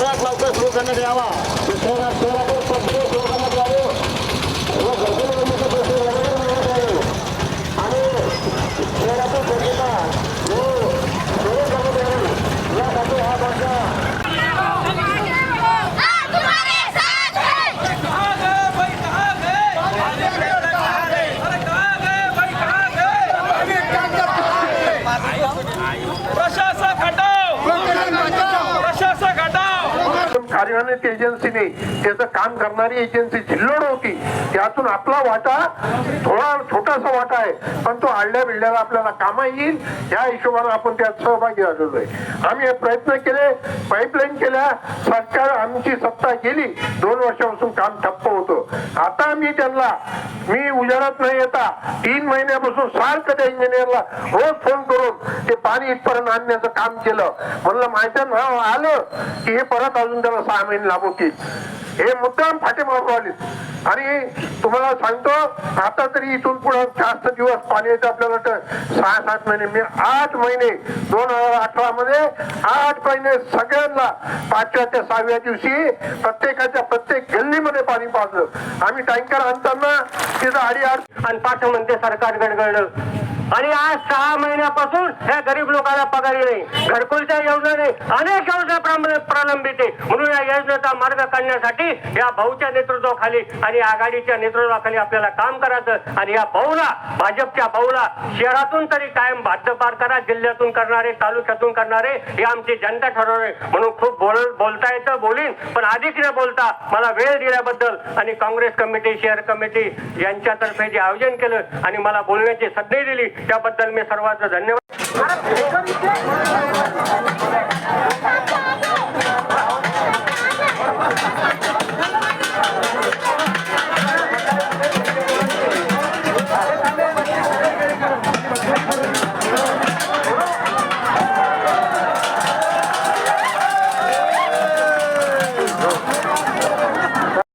लवकरात लवकर सुरू करण्यात यावा. शहरात शहरातील सुरू करण्यात व पैसे मिळण्यात यावे. आणि शहरातील सुरू करण्यात यावी. यासाठी हा कार्यान्वित एजन्सीने त्याचं काम करणारी एजन्सी झिल्लोड होती. यातून आपला वाटा थोडा छोटासा वाटा आहे पण तो आडल्या बिल्ड्याला आपल्याला कामा येईल या हिशोबाने आपण त्यात सहभागी झालेलो आहे. आम्ही हे प्रयत्न केले पाईपलाईन केल्या सरकार आमची सत्ता गेली दोन वर्षापासून काम ठप्प होतं. आता मी त्यांना मी उजाडात नाही येता तीन महिन्यापासून सारखं त्या इंजिनियरला रोज फोन करून ते पाणी इथपर्यंत आणण्याचं काम केलं. म्हणलं माहिती ना आलं की हे परत अजून त्याला सहा महिने लागवतील हे मुद्दाम फाटे मारू आले आणि तुम्हाला सांगतो आता तरी इथून पुढे जास्त दिवस पाणी येतं आपल्याला सहा सात महिने. मी आठ महिने दोन हजार अठरा मध्ये आठ महिने सगळ्यांना पाचव्या ते सहाव्या दिवशी प्रत्येकाच्या प्रत्येक गल्लीमध्ये पाणी पाजलं. आम्ही टँकर आणताना तिथं आडी आड आणि पाठ म्हणते सरकार गडगडलं. आणि आज सहा महिन्यापासून ह्या गरीब लोकांना पगारी नाही. घरकुलच्या योजनेने अनेक योजना प्रलंबित आहे. म्हणून या योजनेचा मार्ग काढण्यासाठी या भाऊच्या नेतृत्वाखाली आणि आघाडीच्या नेतृत्वाखाली आपल्याला काम करायचं आणि या भाऊला भाजपच्या भाऊला शहरातून तरी कायम हद्दपार करा जिल्ह्यातून करणारे तालुक्यातून करणारे हे आमची जनता ठरवणे म्हणून खूप बोल बोलता येतं बोलीन पण अधिक न बोलता मला वेळ दिल्याबद्दल आणि काँग्रेस कमिटी शहर कमिटी यांच्यातर्फे जे आयोजन केलं आणि मला बोलण्याची संधी दिली त्याबद्दल मी सर्वांचं धन्यवाद.